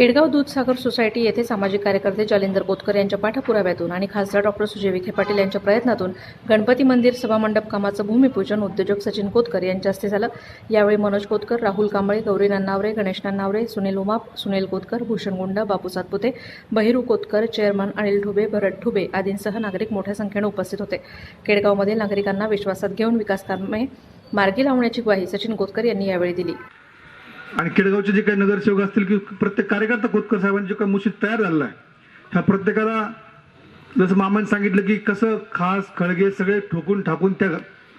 Kedgaon Dudhsagar society येथे सामाजिक कार्यकर्ते जालिंदर कोतकर यांच्या पाठपुराव्यातून आणि खासदार डॉक्टर सुजय विखे पाटील यांच्या प्रयत्नातून गणपती मंदिर सभामंडप कामाचं भूमिपूजन उद्योजक सचिन कोतकर यांच्या हस्ते झालं. यावेळी मनोज कोतकर राहुल कांबळे गौरी नान्नावरे गणेश नान्नावरे सुनील उमाप सुनील कोतकर भूषण गुंडा बापू सातपुते बहिरू कोतकर चेअरमन अनिल ठुबे भरत ठुबे आदींसह नागरिक मोठ्या संख्येनं उपस्थित होते. केडगावमधील नागरिकांना विश्वासात घेऊन विकास कामे मार्गी लावण्याची ग्वाही सचिन कोतकर यांनी यावेळी दिली. आणि केडगावचे जे काही नगरसेवक असतील की प्रत्येक कार्यकर्ता कोतकर साहेबांची काही मुशीद तयार झालेला आहे ह्या प्रत्येकाला जसं मामाने सांगितलं की कसं खास खळगे सगळे ठोकून ठाकून त्या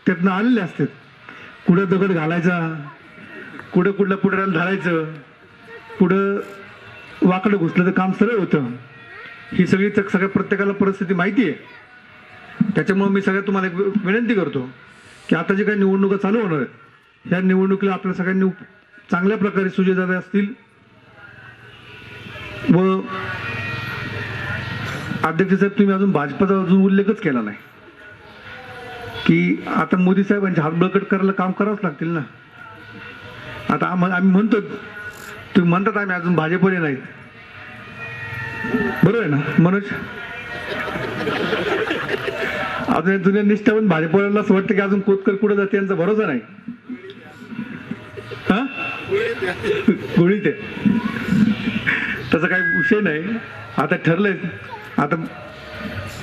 त्यातनं आलेले असतात. कुठं दगड घालायचा कुठं कुठल्या पुढाऱ्याला धरायचं कुठं वाकडं घुसलं तर काम सरळ होतं. ही सगळी सगळ्या प्रत्येकाला परिस्थिती माहिती आहे. त्याच्यामुळे मी सगळ्यात तुम्हाला एक विनंती करतो की आता जे काही निवडणुका चालू होणार आहेत ह्या निवडणुकीला आपल्या सगळ्यांनी उप- चांगल्या प्रकारे सुजयदादा असतील. व अध्यक्ष साहेब तुम्ही अजून भाजपाचा अजून उल्लेखच केला नाही. की आता मोदी साहेबांचे हात बळकट करायला काम करावंच लागतील ना. आता आम- आम्ही म्हणतो तुम्ही म्हणतात आम्ही अजून भाजपने नाहीत. बरोबर आहे ना मनोज? अजून जुन्या निष्ठावून भाजपला असं वाटतं की अजून कोतकर कुठं जाते यांचा भरोसा नाही. गोळीत आहे. तसा काही विषय नाही. आता ठरलंय. आता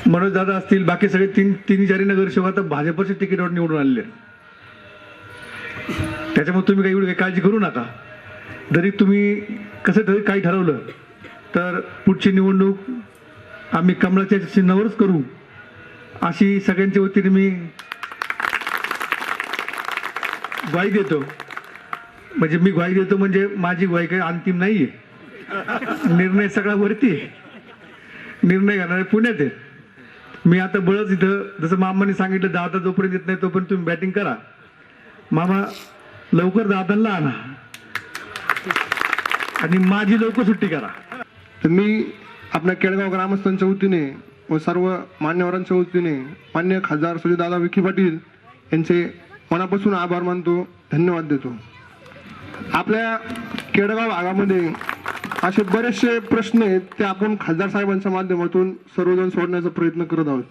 मनोज दादा असतील बाकी सगळे तीन तिन्ही चारी नगरसेवक आता भाजपच्या तिकीटवर निवडून आलेले त्याच्यामुळे तुम्ही काही एवढी काळजी करू नका. जरी तुम्ही कसं तरी काही ठरवलं तर पुढची निवडणूक आम्ही कमळाच्या चिन्हावरच करू. अशी सगळ्यांच्या वतीने मी ग्वाही देतो. म्हणजे मी ग्वाही देतो म्हणजे माझी ग्वाही काही अंतिम नाहीये. निर्णय सगळा वरती आहे. निर्णय घेणारे पुण्यात आहेत. मी आता बळच इथं जसं मामाने सांगितलं दादा जोपर्यंत येत नाही तोपर्यंत तुम्ही बॅटिंग करा. मामा लवकर दादांना आणा. आणि माझी लवकर सुट्टी करा. तर मी आपल्या केळगाव ग्रामस्थांच्या वतीने व सर्व मान्यवरांच्या वतीने मान्य खासदार सुजयदादा विखे पाटील यांचे मनापासून आभार मानतो धन्यवाद देतो. आपल्या केडगाव भागामध्ये असे बरेचसे प्रश्न आहेत ते आपण खासदार साहेबांच्या माध्यमातून सर्वजण सोडण्याचा प्रयत्न करत आहोत.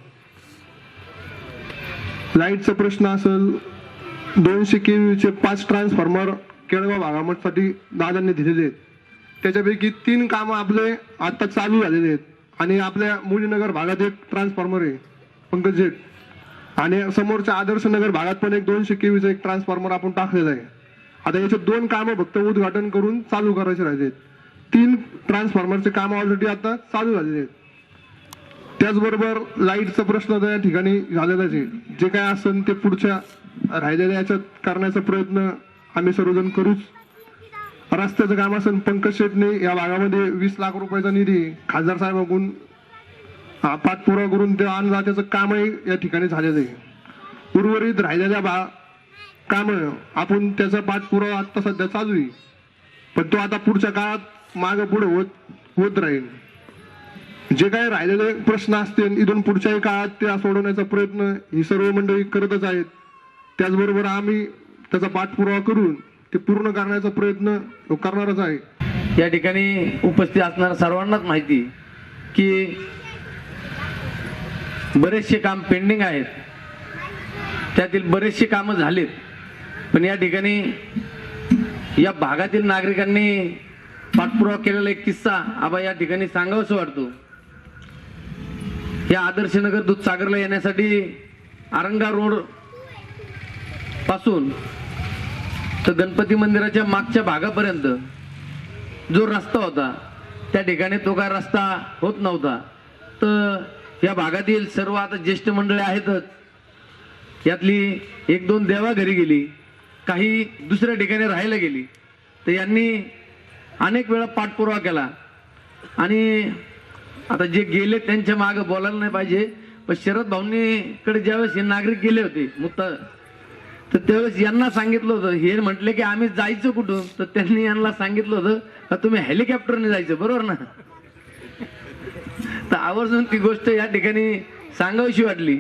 लाईटचा प्रश्न असेल दोनशे केवीचे पाच ट्रान्सफॉर्मर केळगाव भागामध्ये दादांनी दिलेले आहेत. त्याच्यापैकी तीन कामं आपले आता चालू झालेले आहेत. आणि आपल्या मुलीनगर भागात एक ट्रान्सफॉर्मर आहे पंकज आणि समोरच्या आदर्श नगर भागात पण एक दोनशे केवीचं एक ट्रान्सफॉर्मर आपण टाकलेलं आहे. आता याचे दोन कामं फक्त उद्घाटन करून चालू करायचे राहिले तीन ट्रान्सफॉर्मरचे काम ऑलरेडी आता चालू झालेले आहेत. त्याचबरोबर लाईटचा प्रश्न आता या ठिकाणी झालेलाच आहे. जे काय असेल ते पुढच्या राहिलेल्या याच्यात करण्याचा प्रयत्न आम्ही सर्वजण करूच. रस्त्याचं काम असेल पंकज शेटने या भागामध्ये वीस लाख रुपयाचा निधी खासदार साहेबांकडून हा, पाठपुरावा करून ते आणला. त्याचं कामही या ठिकाणी झालेलं आहे. उर्वरित राहिलेल्या भा काम आपण त्याचा पाठपुरावा आता सध्या चालू आहे. पण तो आता पुढच्या काळात मागं पुढं होत होत राहील. जे काही राहिलेले प्रश्न असतील इथून पुढच्याही काळात ते सोडवण्याचा प्रयत्न ही सर्व मंडळी करतच आहेत. त्याचबरोबर आम्ही त्याचा पाठपुरावा करून ते पूर्ण करण्याचा प्रयत्न करणारच आहे. या ठिकाणी उपस्थित असणाऱ्या सर्वांनाच माहिती की बरेचसे काम पेंडिंग आहेत. त्यातील बरेचसे कामं झालेत. पण या ठिकाणी या भागातील नागरिकांनी पाठपुरावा केलेला एक किस्सा आबा या ठिकाणी सांगावंसं वाटतो. या आदर्शनगर दूधसागरला येण्यासाठी आरंगा रोडपासून तर गणपती मंदिराच्या मागच्या भागापर्यंत जो रस्ता होता त्या ठिकाणी तो काय रस्ता होत नव्हता. तर या भागातील सर्व आता ज्येष्ठ मंडळी आहेतच. यातली एक दोन देवा घरी गेली. काही दुसऱ्या ठिकाणी राहायला गेली तर यांनी अनेक वेळा पाठपुरावा केला. आणि आता जे गेले त्यांच्या मागं बोलायला नाही पाहिजे पण शरद भाऊंनीकडे ज्यावेळेस हे नागरिक गेले होते मुत्ता तर त्यावेळेस यांना सांगितलं होतं हे म्हटले की आम्ही जायचं कुठून? तर त्यांनी यांना सांगितलं होतं का तुम्ही हेलिकॉप्टरने जायचं बरोबर ना? तर आवर्जून ती गोष्ट या ठिकाणी सांगावीशी वाटली.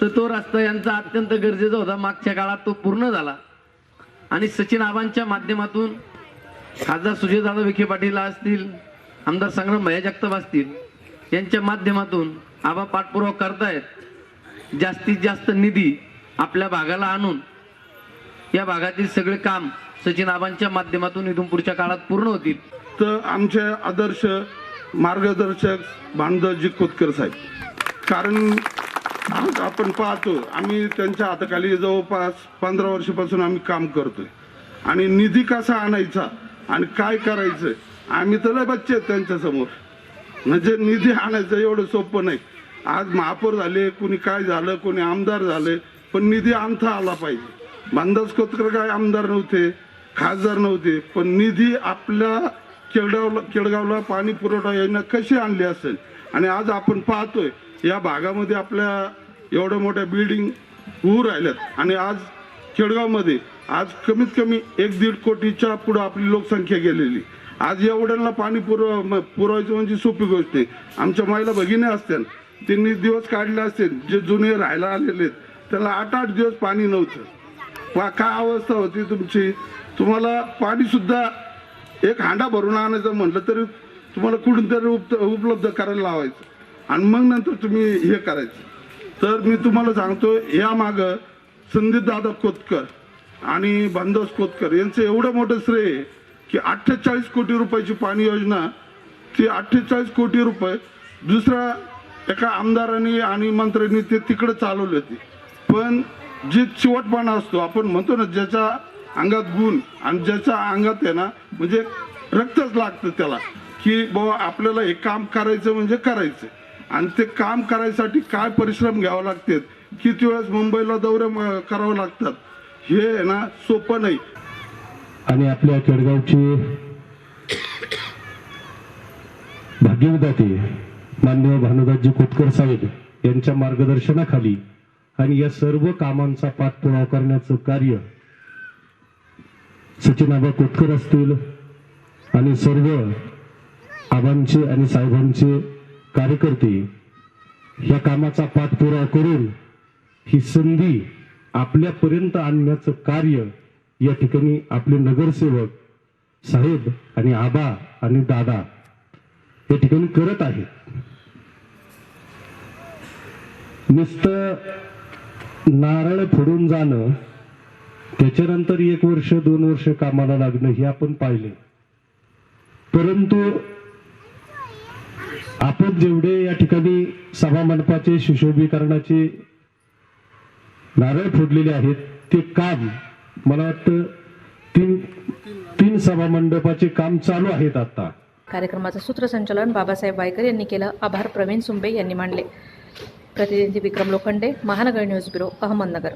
तर तो रस्ता यांचा अत्यंत गरजेचा होता. मागच्या काळात तो पूर्ण झाला. आणि सचिन आबांच्या माध्यमातून खासदार सुजयदादा विखे पाटील असतील आमदार संग्राम भया जगताप असतील यांच्या माध्यमातून आबा पाठपुरावा करतायत. जास्तीत जास्त निधी आपल्या भागाला आणून या भागातील सगळे काम सचिन आबांच्या माध्यमातून इथून पुढच्या काळात पूर्ण होतील. तर आमचे आदर्श मार्गदर्शक भानुदासजी खोतकर साहेब कारण आज आपण पाहतो आम्ही त्यांच्या हाताखाली जवळपास पंधरा वर्षापासून आम्ही काम करतोय. आणि निधी कसा आणायचा आणि काय करायचं आम्ही तर लय बच्चे आहेत त्यांच्यासमोर म्हणजे निधी आणायचं एवढं सोपं नाही. आज महापौर झाले कोणी काय झालं कोणी आमदार झाले पण निधी आणता आला पाहिजे. बांधास कोतकर काय आमदार नव्हते खासदार नव्हते पण निधी आपल्या केळगावला केडगावला पाणी पुरवठा योजना कशी आणली असेल? आणि आज आपण पाहतोय या भागामध्ये आपल्या एवढ्या मोठ्या बिल्डिंग होऊ राहिल्यात. आणि आज खेडगावमध्ये आज कमीत कमी एक दीड कोटीच्या पुढं आपली लोकसंख्या गेलेली. आज एवढ्यांना पाणी पुरव पुरवायचं म्हणजे सोपी गोष्ट आहे. आमच्या महिला भगिनी असतील त्यांनी दिवस काढले असतील जे जुने राहायला आलेले आहेत त्याला आठ आठ दिवस पाणी नव्हतं. वा काय अवस्था होती तुमची? तुम्हाला पाणीसुद्धा एक हांडा भरून आणायचं म्हटलं तरी तुम्हाला कुठून तरी उप- उपलब्ध करायला लावायचं. आणि मग नंतर तुम्ही हे करायचं. तर मी तुम्हाला सांगतो या माग संदीप कोतकर आणि बांधव कोतकर यांचं एवढं मोठं श्रेय आहे की अठ्ठेचाळीस कोटी रुपयाची पाणी योजना ती अठ्ठेचाळीस कोटी रुपये दुसऱ्या एका आमदारांनी आणि मंत्र्यांनी ते तिकडे चालवली होती. पण जे चिवटपणा असतो आपण म्हणतो ना ज्याच्या अंगात गुण आणि ज्याच्या अंगात आहे ना म्हणजे रक्तच लागतं त्याला. की बाबा आपल्याला हे काम करायचं म्हणजे करायचं. आणि ते काम करायसाठी काय परिश्रम घ्यावं लागतात किती वेळेस मुंबईला दौरे म- लागतात? हे आहे ना सोपं नाही. आणि आपल्या केडगावची भाग्यविधाते मान्य भानुदासजी कोतकर साहेब यांच्या मार्गदर्शनाखाली आणि या सर्व कामांचा पाठपुरावा करण्याचं कार्य सूचनाबा कोटकर कोतकर असतील आणि सर्व आबांचे आणि साहेबांचे कार्यकर्ते या कामाचा पाठपुरावा करून ही संधी आपल्यापर्यंत आणण्याचं कार्य या ठिकाणी आपले नगरसेवक साहेब आणि आबा आणि दादा या ठिकाणी करत आहेत. नुसतं नारळ फोडून जाणं त्याच्यानंतर एक वर्ष दोन वर्ष कामाला लागणं हे आपण पाहिले. परंतु आपण जेवढे या ठिकाणी सभा मंडपाचे सुशोभीकरणाचे नारळ फोडलेले आहेत ते काम मला वाटतं तीन तीन सभा मंडपाचे काम चालू आहेत आता. कार्यक्रमाचं सूत्रसंचालन बाबासाहेब वायकर यांनी केलं. आभार प्रवीण सुंबे यांनी मांडले. प्रतिनिधी विक्रम लोखंडे महानगर न्यूज ब्युरो अहमदनगर.